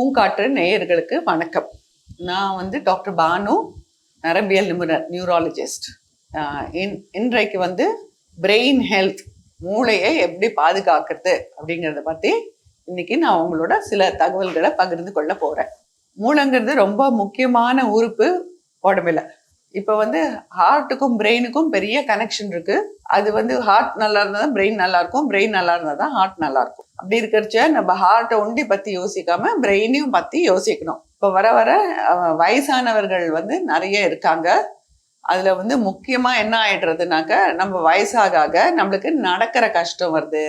பூங்காற்று நேயர்களுக்கு வணக்கம். நான் வந்து டாக்டர் பானு நரம்பியல் நிபுணர் நியூராலஜிஸ்ட் இன் இன்றைக்கு வந்து பிரெயின் ஹெல்த் மூளையை எப்படி பாதுகாக்கிறது அப்படிங்கிறத பற்றி இன்னைக்கு நான் உங்களோட சில தகவல்களை பகிர்ந்து கொள்ள போகிறேன் மூளைங்கிறது ரொம்ப முக்கியமான உறுப்பு உடம்புல. இப்போ வந்து ஹார்ட்டுக்கும் பிரெயினுக்கும் பெரிய கனெக்ஷன் இருக்கு. அது வந்து ஹார்ட் நல்லா இருந்தால் தான் பிரெயின் நல்லா இருக்கும். பிரெயின் நல்லா இருந்தால் தான் ஹார்ட் நல்லா இருக்கும். அப்படி இருக்கிறச்ச நம்ம ஹார்ட்டை ஒண்டி பற்றி யோசிக்காம பிரெயினையும் பற்றி யோசிக்கணும். இப்போ வர வர வயசானவர்கள் வந்து நிறைய இருக்காங்க. அதில் வந்து முக்கியமாக என்ன ஆயிடுறதுனாக்க நம்ம வயசாக ஆக நம்மளுக்கு நடக்கிற கஷ்டம் வருது.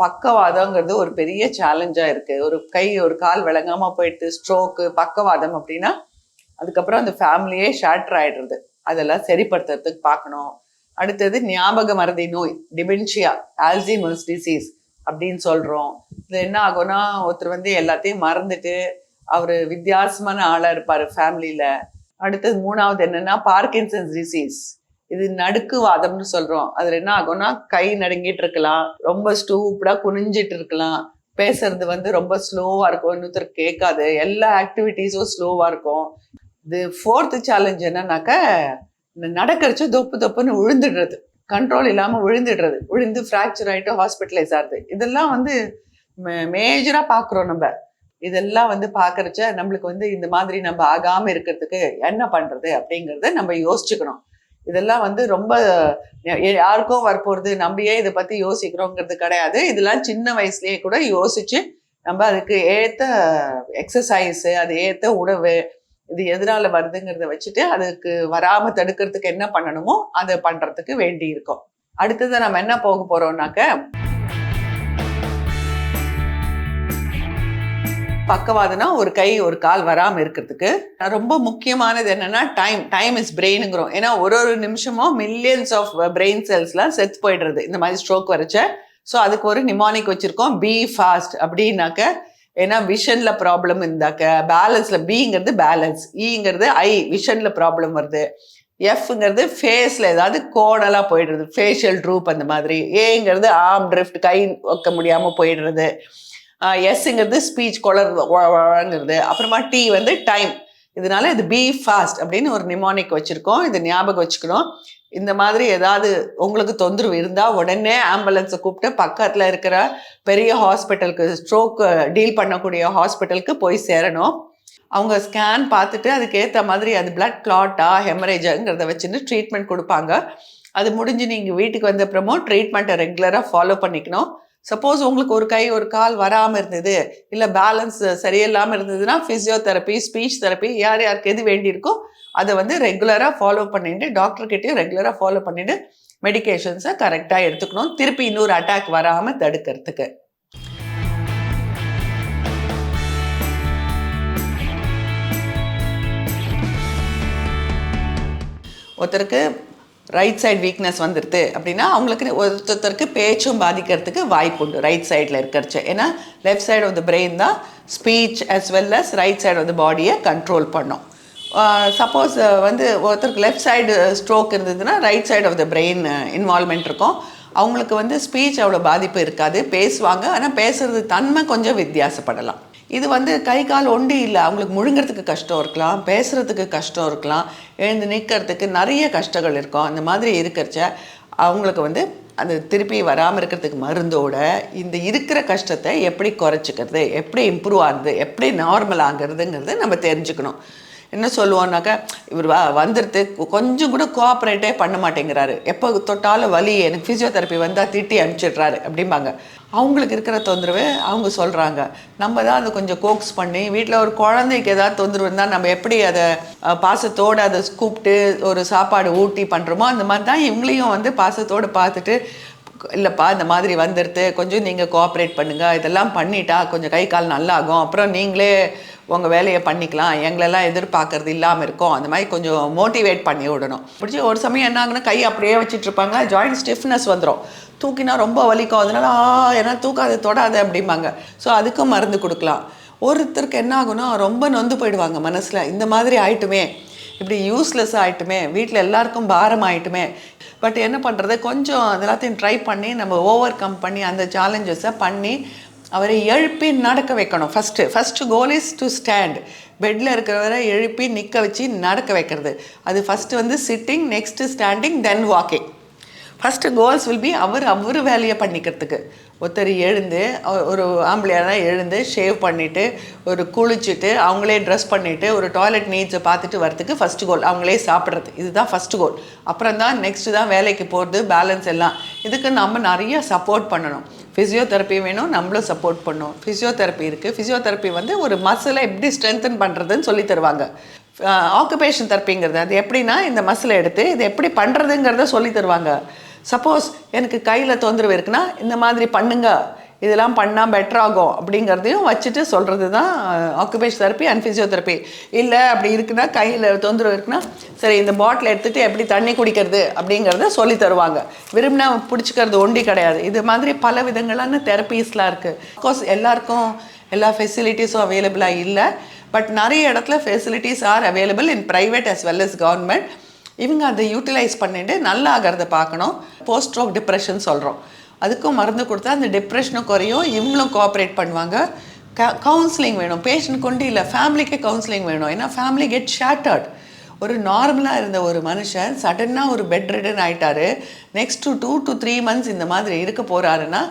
பக்கவாதங்கிறது ஒரு பெரிய சேலஞ்சாக இருக்குது ஒரு கை ஒரு கால் விளங்காமல் போயிட்டு ஸ்ட்ரோக்கு பக்கவாதம் அப்படின்னா அதுக்கப்புறம் அந்த ஃபேமிலியே ஷேட்டர் ஆயிடுறது. அதெல்லாம் சரிப்படுத்துறதுக்கு பார்க்கணும். அடுத்தது ஞாபக மறதி நோய் டிமென்ஷியா ஆல்சிமர்ஸ் டிசீஸ் அப்படின்னு சொல்கிறோம் இது என்ன ஆகும்னா ஒருத்தர் வந்து எல்லாத்தையும் மறந்துட்டு அவர் வித்தியாசமான ஆளாக இருப்பார் ஃபேமிலியில் அடுத்தது மூணாவது என்னென்னா பார்க்கின்சன்ஸ் டிசீஸ் இது நடுக்கு வாதம்னு சொல்கிறோம் அதில் என்ன ஆகும்னா கை நடுங்கிட்டு இருக்கலாம். ரொம்ப ஸ்டூப்டாக குனிஞ்சிட்டு இருக்கலாம். பேசுறது வந்து ரொம்ப ஸ்லோவாக இருக்கும். இன்னொருத்தர் கேட்காது. எல்லா ஆக்டிவிட்டீஸும் ஸ்லோவாக இருக்கும். இது ஃபோர்த்து சேலஞ்ச் என்னன்னாக்கா இந்த நடக்கிறச்சு தொப்பு தொப்புன்னு விழுந்துடுறது கண்ட்ரோல் இல்லாமல் விழுந்துடுறது விழுந்து ஃப்ராக்சர் ஆகிட்டு ஹாஸ்பிட்டலைஸ் ஆகுது இதெல்லாம் வந்து மேஜராக பார்க்குறோம் நம்ம. இதெல்லாம் வந்து பார்க்குறச்ச நம்மளுக்கு வந்து இந்த மாதிரி நம்ம ஆகாமல் இருக்கிறதுக்கு என்ன பண்ணுறது அப்படிங்கிறத நம்ம யோசிச்சுக்கணும். இதெல்லாம் வந்து ரொம்ப யாருக்கும் வரப்போகிறது நம்ம ஏன் இதை பற்றி யோசிக்கிறோங்கிறது கிடையாது. இதெல்லாம் சின்ன வயசுலேயே கூட யோசித்து நம்ம அதுக்கு ஏற்ற எக்ஸசைஸு அது ஏற்ற உணவு இது எதனால வருதுங்கிறத வச்சுட்டு அதுக்கு வராம தடுக்கிறதுக்கு என்ன பண்ணணுமோ அதை பண்றதுக்கு வேண்டி இருக்கும் அடுத்தது நம்ம என்ன போக போறோம்னாக்க பக்கவாதனா ஒரு கை ஒரு கால் வராமல் இருக்கிறதுக்கு ரொம்ப முக்கியமானது என்னன்னா டைம் டைம் இஸ் பிரெயினுங்கிறோம் ஏன்னா ஒரு ஒரு நிமிஷமும் மில்லியன்ஸ் ஆஃப் பிரெயின் செல்ஸ்லாம் செத்து போயிடுறது. இந்த மாதிரி ஸ்ட்ரோக் வரைச்ச. ஸோ அதுக்கு ஒரு நிமானிக் வச்சிருக்கோம். பி ஃபாஸ்ட் அப்படின்னாக்க ஏன்னா விஷன்ல ப்ராப்ளம் இருந்தாக்க பேலன்ஸ்ல பிங்கிறது பேலன்ஸ் இங்கிறது ஐ விஷன்ல ப்ராப்ளம் வருது. எஃப்ங்கிறது ஃபேஸில் ஏதாவது கோடலாக போயிடுறது ஃபேஷியல் ட்ரூப் அந்த மாதிரி. ஏங்கிறது ஆர்ம் ட்ரிஃப்ட் கை வைக்க முடியாமல் போயிடுறது. எஸ்ங்கிறது ஸ்பீச் குளர்ங்கிறது அப்புறமா டி வந்து டைம் இதனால இது பி ஃபாஸ்ட் அப்படின்னு ஒரு நிமானிக் வச்சுருக்கோம் இது ஞாபகம் வச்சுக்கணும். இந்த மாதிரி ஏதாவது உங்களுக்கு தொந்தரவு இருந்தால் உடனே ஆம்புலன்ஸை கூப்பிட்டு பக்கத்தில் இருக்கிற பெரிய ஹாஸ்பிட்டலுக்கு ஸ்ட்ரோக் டீல் பண்ணக்கூடிய ஹாஸ்பிட்டலுக்கு போய் சேரணும். அவங்க ஸ்கேன் பார்த்துட்டு அதுக்கேற்ற மாதிரி அது பிளட் கிளாட்டா ஹெமரேஜாங்கிறத வச்சுட்டு ட்ரீட்மெண்ட் கொடுப்பாங்க. அது முடிஞ்சு நீங்கள் வீட்டுக்கு வந்த அப்புறமும் ட்ரீட்மெண்ட்டை ரெகுலராக ஃபாலோ பண்ணிக்கணும். சப்போஸ் உங்களுக்கு ஒரு கை ஒரு கால் வராமல் இருந்தது இல்லை பேலன்ஸ் சரியில்லாமல் இருந்ததுன்னா ஃபிசியோதெரப்பி ஸ்பீச் தெரப்பி யார் யாருக்கு எது வேண்டியிருக்கோ அதை வந்து ரெகுலராக ஃபாலோ பண்ணிட்டு டாக்டர்கிட்டையும் ரெகுலராக ஃபாலோ பண்ணிட்டு மெடிகேஷன்ஸை கரெக்டாக எடுத்துக்கணும். திருப்பி இன்னொரு அட்டாக் வராமல் தடுக்கிறதுக்கு. ஒருத்தருக்கு ரைட் சைடு வீக்னஸ் வந்துடுது அப்படின்னா அவங்களுக்கு ஒருத்தருக்கு பேச்சும் பாதிக்கிறதுக்கு வாய்ப்பு உண்டு ரைட் சைடில் இருக்கிறச்சு. ஏன்னா left side of the brain தான் speech as well as right side of the பாடியை கண்ட்ரோல் பண்ணும். சப்போஸ் வந்து ஒருத்தருக்கு லெஃப்ட் சைடு ஸ்ட்ரோக் இருந்ததுன்னா right side of the brain involvement இருக்கும். அவங்களுக்கு வந்து ஸ்பீச் அவ்வளோ பாதிப்பு இருக்காது. பேசுவாங்க. ஆனால் பேசுறது தன்மை கொஞ்சம் வித்தியாசப்படலாம். இது வந்து கை கால் ஒண்டி இல்லை. அவங்களுக்கு முழுங்கிறதுக்கு கஷ்டம் இருக்கலாம் பேசுகிறதுக்கு கஷ்டம் இருக்கலாம் எழுந்து நிற்கிறதுக்கு நிறைய கஷ்டங்கள் இருக்கும். அந்த மாதிரி இருக்கிறச்ச அவங்களுக்கு வந்து அந்த திருப்பி வராமல் இருக்கிறதுக்கு மருந்தோட இந்த இருக்கிற கஷ்டத்தை எப்படி குறைச்சிக்கிறது எப்படி இம்ப்ரூவ் ஆகுது எப்படி நார்மல் ஆகுறதுங்கிறது நம்ம தெரிஞ்சுக்கணும். என்ன சொல்லுவோம்னாக்கா இவர் வ வந்துடுது கொஞ்சம் கூட கோஆப்ரேட்டே பண்ண மாட்டேங்கிறாரு. எப்போ தொட்டாலும் வலி எனக்கு ஃபிசியோதெரப்பி வந்தால் திட்டி அனுப்பிச்சிடுறாரு அப்படிம்பாங்க. அவங்களுக்கு இருக்கிற தொந்தரவு அவங்க சொல்கிறாங்க நம்ம தான் அதை கொஞ்சம் கோக்ஸ் பண்ணி வீட்டில் ஒரு குழந்தைக்கு ஏதாவது தொந்தரவு இருந்தால் நம்ம எப்படி அதை பாசத்தோடு அதை கூப்பிட்டு ஒரு சாப்பாடு ஊட்டி பண்ணுறோமோ அந்த மாதிரி தான் இவங்களையும் வந்து பாசத்தோடு பார்த்துட்டு இல்லைப்பா இந்த மாதிரி வந்துடுது கொஞ்சம் நீங்கள் கோஆப்ரேட் பண்ணுங்கள் இதெல்லாம் பண்ணிட்டா கொஞ்சம் கை கால் நல்லாகும். அப்புறம் நீங்களே உங்கள் வேலையை பண்ணிக்கலாம். எங்களெல்லாம் எதிர்பார்க்கறது இல்லாமல் இருக்கும். அந்த மாதிரி கொஞ்சம் மோட்டிவேட் பண்ணி விடணும். பிடிச்சி ஒரு சமயம் என்ன ஆகுனா கை அப்படியே வச்சுட்டு இருப்பாங்க. ஜாயிண்ட் ஸ்டிஃப்னஸ் வந்துடும் தூக்கினா ரொம்ப வலிக்கும். அதனால ஆ ஏன்னா தூக்காது தொடாது அப்படிம்பாங்க. ஸோ அதுக்கும் மருந்து கொடுக்கலாம். ஒருத்தருக்கு என்ன ஆகுனா ரொம்ப நொந்து போயிடுவாங்க மனசில். இந்த மாதிரி ஆயிட்டுமே இப்படி யூஸ்லெஸ் ஆகிட்டுமே வீட்டில் எல்லாருக்கும் பாரம் ஆயிட்டுமே. பட் என்ன பண்ணுறது கொஞ்சம் எல்லாத்தையும் ட்ரை பண்ணி நம்ம ஓவர் கம் பண்ணி அந்த சேலஞ்சஸை பண்ணி அவரை எழுப்பி நடக்க வைக்கணும். First first goal is to stand பெட்டில் இருக்கிறவரை எழுப்பி நிற்க வச்சு நடக்க வைக்கிறது. அது ஃபஸ்ட்டு வந்து sitting next standing then walking first goals will be அவர் அவர் வேலையை பண்ணிக்கிறதுக்கு. ஒருத்தர் எழுந்து ஒரு ஆம்பளையானா எழுந்து ஷேவ் பண்ணிவிட்டு ஒரு குளிச்சுட்டு அவங்களே ட்ரெஸ் பண்ணிவிட்டு ஒரு டாய்லெட் நீட்ஸை பார்த்துட்டு வரத்துக்கு ஃபஸ்ட்டு கோல் அவங்களே சாப்பிட்றது. இதுதான் ஃபஸ்ட்டு கோல் அப்புறம் தான் நெக்ஸ்ட்டு தான் வேலைக்கு போகிறது பேலன்ஸ் எல்லாம். இதுக்கு நம்ம நிறைய சப்போர்ட் பண்ணணும். ஃபிசியோதெரப்பி வேணும் நம்மளும் சப்போர்ட் பண்ணணும் ஃபிசியோதெரப்பி இருக்குது ஃபிசியோதெரப்பி வந்து ஒரு மசிலை எப்படி ஸ்ட்ரென்தன் பண்ணுறதுன்னு சொல்லி தருவாங்க. ஆக்குபேஷன் தெரப்பிங்கிறது அது எப்படின்னா இந்த மசிலை எடுத்து இது எப்படி பண்ணுறதுங்கிறத சொல்லி தருவாங்க. சப்போஸ் எனக்கு கையில் தொந்தரவு இருக்குன்னா இந்த மாதிரி பண்ணுங்க. இதெல்லாம் பண்ணால் பெட்டர் ஆகும் அப்படிங்கிறதையும் வச்சுட்டு சொல்கிறது தான் ஆக்குபேஷன் தெரப்பி அண்ட் ஃபிசியோதெரப்பி இல்லை அப்படி இருக்குன்னா கையில் தொந்தரவு இருக்குன்னா சரி இந்த பாட்டில் எடுத்துகிட்டு எப்படி தண்ணி குடிக்கிறது அப்படிங்கிறத சொல்லி தருவாங்க. விரும்பினா பிடிச்சிக்கிறது ஒண்டி கிடையாது. இது மாதிரி பல விதங்களான தெரப்பீஸ்லாம் இருக்குது அஃப்கோர்ஸ் எல்லாருக்கும் எல்லா ஃபெசிலிட்டிஸும் அவைலபிளாக இல்லை. பட் நிறைய இடத்துல facilities are available in private as well as government இவங்க அதை யூட்டிலைஸ் பண்ணிட்டு நல்லா ஆகிறத பார்க்கணும். போஸ்ட் ஸ்ட்ரோக் டிப்ரெஷன் சொல்கிறோம் அதுக்கும் மருந்து கொடுத்தா அந்த டிப்ரெஷனும் குறையும். இவங்களும் கோஆப்ரேட் பண்ணுவாங்க. க கவுன்சிலிங் வேணும். பேஷண்ட் கொண்டு இல்லை ஃபேமிலிக்கே கவுன்சிலிங் வேணும். ஏன்னா ஃபேமிலி கெட் ஷேட்டர்ட் ஒரு நார்மலாக இருந்த ஒரு மனுஷன் சடனாக ஒரு பெட் ரிடன் ஆகிட்டாரு next two two to three months இந்த மாதிரி இருக்க போகிறாருன்னா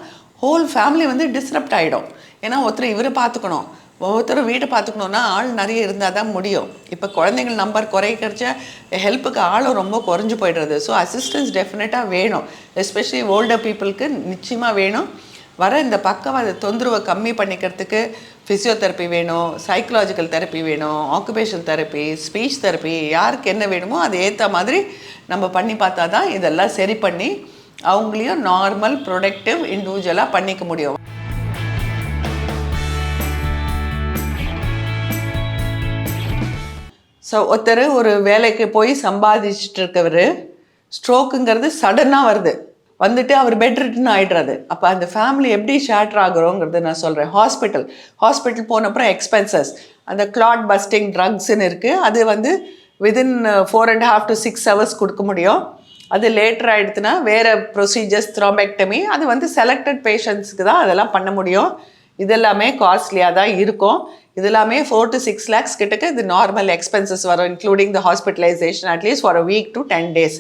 ஹோல் ஃபேமிலி வந்து டிஸ்டர்ப்ட் ஆகிடும் ஏன்னா ஒருத்தர் இவரை பார்த்துக்கணும். ஒவ்வொருத்தரும் வீட்டை பார்த்துக்கணுன்னா ஆள் நிறைய இருந்தால் தான் முடியும். இப்போ குழந்தைங்கள் நம்பர் குறைக்கிறச்ச ஹெல்ப்புக்கு ஆளும் ரொம்ப குறைஞ்சு போயிடுறது. ஸோ அசிஸ்டன்ஸ் டெஃபினட்டாக வேணும். எஸ்பெஷலி ஓல்டர் பீப்புளுக்கு நிச்சயமாக வேணும். வர இந்த பக்கவாத தொந்தரவை கம்மி பண்ணிக்கிறதுக்கு ஃபிசியோதெரப்பி வேணும் சைக்கலாஜிக்கல் தெரப்பி வேணும் ஆக்குபேஷன் தெரப்பி ஸ்பீச் தெரப்பி யாருக்கு என்ன வேணுமோ அது ஏற்ற மாதிரி நம்ம பண்ணி பார்த்தா தான் இதெல்லாம் சரி பண்ணி அவங்களையும் நார்மல் ப்ரொடக்டிவ் இண்டிவிஜுவலாக பண்ணிக்க முடியும். ஸோ ஒருத்தர் ஒரு வேலைக்கு போய் சம்பாதிச்சுட்டு இருக்கவர் ஸ்ட்ரோக்குங்கிறது சடனாக வருது. வந்துட்டு அவர் பெட் ரிட்டன் ஆயிடுறாரு. அப்போ அந்த ஃபேமிலி எப்படி ஷேட்டர் ஆகுறோங்கிறது நான் சொல்கிறேன் ஹாஸ்பிட்டல் ஹாஸ்பிட்டல் போனப்புறம் எக்ஸ்பென்சஸ் அந்த கிளாட் பஸ்டிங் ட்ரக்ஸ்ன்னு இருக்குது அது வந்து within four and half to six hours கொடுக்க முடியும். அது லேட்டர் ஆகிடுதுன்னா வேறு ப்ரொசீஜர்ஸ் த்ரோம்பெக்டமி அது வந்து செலக்டட் பேஷண்ட்ஸுக்கு தான் அதெல்லாம் பண்ண முடியும். இதெல்லாமே காஸ்ட்லியாக தான் இருக்கும். இது எல்லாமே ஃபோர் டு சிக்ஸ் லேக்ஸ் கிட்டக்கு இது நார்மல் எக்ஸ்பென்சஸ் வரும் including the hospitalisation at least for a week to ten days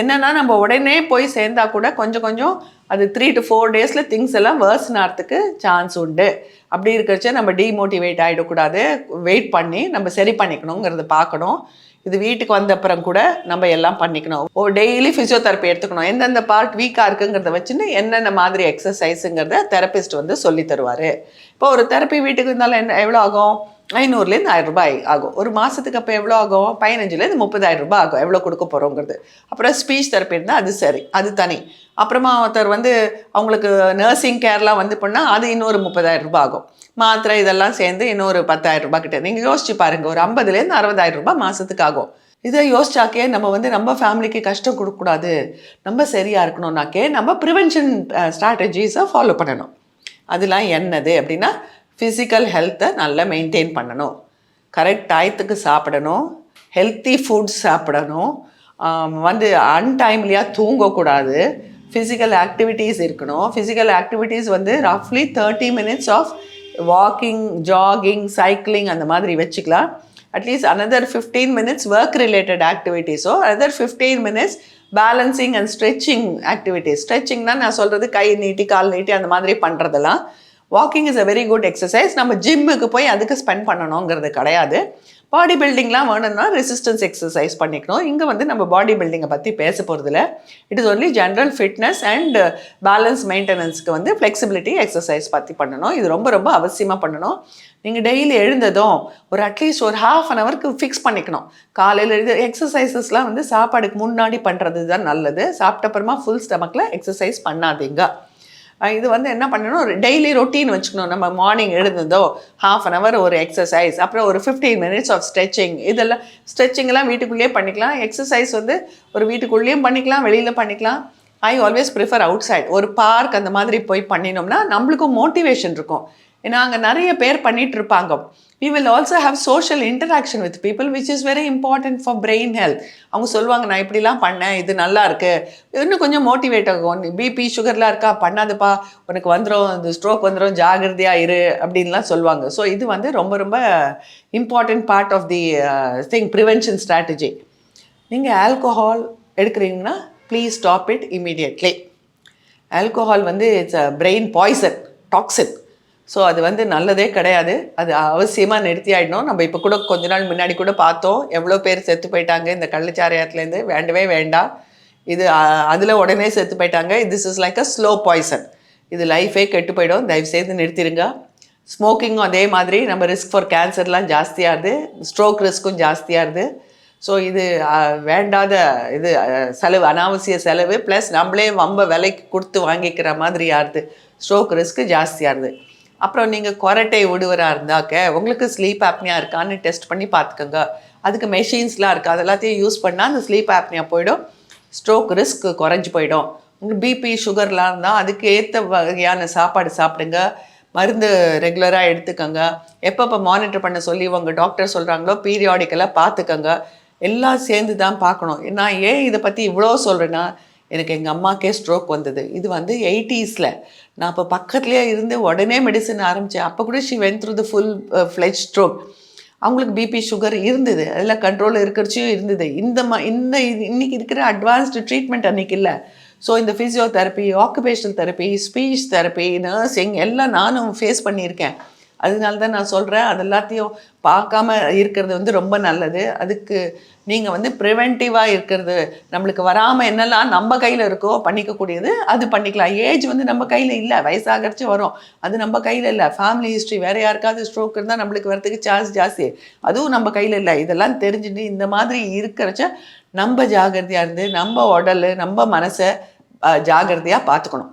என்னென்னா நம்ம உடனே போய் சேர்ந்தா கூட கொஞ்சம் கொஞ்சம் அது த்ரீ டு ஃபோர் டேஸில் திங்ஸ் எல்லாம் வேர்ஸ்ன் ஆகிறதுக்கு சான்ஸ் உண்டு. அப்படி இருக்கிறச்ச நம்ம டீமோட்டிவேட் ஆகிடக்கூடாது வெயிட் பண்ணி நம்ம சரி பண்ணிக்கணுங்கிறத பார்க்கணும். இது வீட்டுக்கு வந்த அப்புறம் கூட நம்ம எல்லாம் பண்ணிக்கணும். ஓ டெய்லி ஃபிசியோதெரப்பி எடுத்துக்கணும். எந்தெந்த பார்ட் வீக்காக இருக்குங்கிறத வச்சுன்னு என்னென்ன மாதிரி எக்ஸசைஸுங்கிறத தெரபிஸ்ட் வந்து சொல்லி தருவார். இப்போ ஒரு தெரப்பி வீட்டுக்கு இருந்தாலும் என்ன எவ்வளோ ஆகும்? ஐநூறுலேருந்து ஆயிரம் ரூபாய் ஆகும். ஒரு மாதத்துக்கு அப்போ எவ்வளோ ஆகும்? பதினஞ்சுலேருந்து முப்பதாயிரம் ரூபாய் ஆகும் எவ்வளோ கொடுக்க போகிறோங்கிறது அப்புறம் ஸ்பீச் தெரப்பி இருந்தால் அது சரி அது தனி. அப்புறமா ஒருத்தர் வந்து அவங்களுக்கு நர்சிங் கேர்லாம் வந்து பண்ணால் அது இன்னொரு முப்பதாயிரம் ரூபாய் ஆகும். மாத்திரை இதெல்லாம் சேர்ந்து இன்னொரு பத்தாயிரம் ரூபாய் கிட்ட. நீங்கள் யோசிச்சு பாருங்கள் ஒரு ஐம்பதுலேருந்து அறுபதாயிரம் ரூபாய் மாதத்துக்கு ஆகும். இதை யோசிச்சாக்கே நம்ம வந்து நம்ம ஃபேமிலிக்கு கஷ்டம் கொடுக்கக்கூடாது. நம்ம சரியாக இருக்கணும்னாக்கே நம்ம ப்ரிவென்ஷன் ஸ்ட்ராட்டஜிஸை ஃபாலோ பண்ணணும். அதெல்லாம் என்னது அப்படின்னா ஃபிசிக்கல் ஹெல்த்தை நல்லா மெயின்டைன் பண்ணணும். கரெக்ட் டயத்துக்கு சாப்பிடணும். ஹெல்த்தி ஃபுட்ஸ் சாப்பிடணும். வந்து அன்டைம்லியாக தூங்கக்கூடாது. ஃபிசிக்கல் ஆக்டிவிட்டீஸ் இருக்கணும். ஃபிசிக்கல் ஆக்டிவிட்டீஸ் வந்து ரஃப்லி thirty minutes of walking jogging cycling அந்த மாதிரி வச்சுக்கலாம். At least another fifteen minutes work related ஆக்டிவிட்டீஸோ other fifteen minutes balancing and stretching activities ஸ்ட்ரெச்சிங்னா நான் சொல்கிறது கை நீட்டி கால் நீட்டி அந்த மாதிரி பண்ணுறதெல்லாம் walking is a very good exercise நம்ம ஜிம்முக்கு போய் அதுக்கு ஸ்பெண்ட் பண்ணணுங்கிறது கிடையாது. பாடி பில்டிங்லாம் வேணும்னா ரெசிஸ்டன்ஸ் எக்ஸசைஸ் பண்ணிக்கணும். இங்கே வந்து நம்ம பாடி பில்டிங்கை பற்றி பேச போகிறதுல it is only general fitness and balance மெயின்டெனன்ஸ்க்கு வந்து ஃப்ளெக்சிபிலிட்டி எக்ஸசைஸ் பற்றி பண்ணணும். இது ரொம்ப ரொம்ப அவசியமாக பண்ணணும். நீங்கள் டெய்லி எழுந்ததும் ஒரு அட்லீஸ்ட் ஒரு ஹாஃப் அன் ஹவருக்கு ஃபிக்ஸ் பண்ணிக்கணும். காலையில் இது எக்ஸசைசஸ்லாம் வந்து சாப்பாடுக்கு முன்னாடி பண்ணுறது தான் நல்லது. சாப்பிட்ட அப்புறமா ஃபுல் ஸ்டமக்கில் எக்ஸசைஸ் பண்ணாதீங்க. இது வந்து என்ன பண்ணணும் டெய்லி ரொட்டீன் வச்சுக்கணும். நம்ம மார்னிங் எழுந்ததோ ஹாஃப் அன் ஹவர் ஒரு எக்ஸசைஸ் அப்புறம் ஒரு ஃபிஃப்டீன் மினிட்ஸ் ஆஃப் ஸ்ட்ரெச்சிங் இதெல்லாம் ஸ்ட்ரெச்சிங்லாம் வீட்டுக்குள்ளேயே பண்ணிக்கலாம். எக்ஸசைஸ் வந்து ஒரு வீட்டுக்குள்ளேயும் பண்ணிக்கலாம் வெளியில் பண்ணிக்கலாம். I always prefer outside ஒரு பார்க் அந்த மாதிரி போய் பண்ணினோம்னா நம்மளுக்கும் மோட்டிவேஷன் இருக்கும். ஏன்னா அங்கே நிறைய பேர் பண்ணிட்டு இருப்பாங்க we will also have social interaction with people which is very important for brain health அவங்க சொல்லுவாங்க நான் இப்படிலாம் பண்ணேன் இது நல்லா இருக்கு. இன்னும் கொஞ்சம் மோட்டிவேட் ஆகும். பிபி சுகர்லாம் இருக்கா? பண்ணாதப்பா. உனக்கு வந்துடும் இந்த ஸ்ட்ரோக் வந்துடும் ஜாகிரதையாக இரு அப்படின்லாம் சொல்லுவாங்க. ஸோ இது வந்து ரொம்ப ரொம்ப important part of the thing prevention strategy நீங்கள் ஆல்கோஹால் எடுக்கிறீங்கன்னா please stop it immediately alcohol வந்து it's a brain poison toxin so அது வந்து நல்லதே கிடையாது. அது அவசியமாக நிறுத்தி ஆகிடணும் நம்ம இப்போ கூட கொஞ்ச நாள் முன்னாடி கூட பார்த்தோம். எவ்வளோ பேர் செத்து போயிட்டாங்க. இந்த கள்ளச்சாராயத்துலேருந்து வேண்டவே வேண்டாம். இது அதில் உடனே செத்து போயிட்டாங்க. This is like a slow poison இது லைஃபே கெட்டு போயிடும். தயவு செய்து நிறுத்திடுங்க ஸ்மோக்கிங்கும் அதே மாதிரி. நம்ம ரிஸ்க் ஃபார் கேன்சர்லாம் ஜாஸ்தியாகுது. ஸ்ட்ரோக் ரிஸ்க்கும் ஜாஸ்தியாகுது. ஸோ இது வேண்டாத இது செலவு அனாவசிய செலவு. ப்ளஸ் நம்மளே வம்ப விலைக்கு கொடுத்து வாங்கிக்கிற மாதிரி ஆகுது. ஸ்ட்ரோக் ரிஸ்க்கு ஜாஸ்தியாகுது. அப்புறம் நீங்கள் கொரட்டை விடுவராக இருந்தாக்க உங்களுக்கு ஸ்லீப் ஆப்னியா இருக்கான்னு டெஸ்ட் பண்ணி பார்த்துக்கோங்க அதுக்கு மெஷின்ஸ்லாம் இருக்குது அது எல்லாத்தையும் யூஸ் பண்ணால் அந்த ஸ்லீப் ஆப்னியா போயிடும். ஸ்ட்ரோக் ரிஸ்க் குறைஞ்சி போயிடும். உங்களுக்கு பிபி சுகர்லாம் இருந்தால் அதுக்கு ஏற்ற வகையான சாப்பாடு சாப்பிடுங்க. மருந்து ரெகுலராக எடுத்துக்கோங்க. எப்பப்போ மானிட்டர் பண்ண சொல்லி உங்கள் டாக்டர் சொல்கிறாங்களோ பீரியாடிக்கலாக பார்த்துக்கோங்க எல்லாம் சேர்ந்து தான் பார்க்கணும். நான் ஏன் இதை பற்றி இவ்வளோ சொல்கிறேன்னா எனக்கு எங்கள் அம்மாக்கே ஸ்ட்ரோக் வந்தது. இது வந்து எயிட்டிஸில். நான் இப்போ பக்கத்துலேயே இருந்து உடனே மெடிசன் ஆரம்பித்தேன் அப்போ கூட she went through the full fledged stroke அவங்களுக்கு பிபி சுகர் இருந்தது. அதில் கண்ட்ரோல் இருக்கிறச்சியும் இருந்தது. இந்த ம இந்த இது- இன்னைக்கு இருக்கிற அட்வான்ஸ்டு ட்ரீட்மெண்ட் அன்றைக்கி இல்லை. ஸோ இந்த physiotherapy occupational therapy speech therapy nursing எல்லாம் நானும் ஃபேஸ் பண்ணியிருக்கேன். அதனால தான் நான் சொல்கிறேன் அது எல்லாத்தையும் பார்க்காம இருக்கிறது வந்து ரொம்ப நல்லது. அதுக்கு நீங்கள் வந்து ப்ரிவென்டிவாக இருக்கிறது நம்மளுக்கு வராமல் என்னெல்லாம் நம்ம கையில் இருக்கோ பண்ணிக்கக்கூடியது அது பண்ணிக்கலாம். ஏஜ் வந்து நம்ம கையில் இல்லை வயசாகரிச்சு வரும். அது நம்ம கையில் இல்லை. ஃபேமிலி ஹிஸ்ட்ரி வேறு யாருக்காவது ஸ்ட்ரோக் இருந்தால் நம்மளுக்கு வரத்துக்கு சான்ஸ் ஜாஸ்தி. அதுவும் நம்ம கையில் இல்லை. இதெல்லாம் தெரிஞ்சுட்டு இந்த மாதிரி இருக்கிறச்ச நம்ம ஜாகிரதையாக இருந்து நம்ம உடல் நம்ம மனசை ஜாகிரதையாக பார்த்துக்கணும்.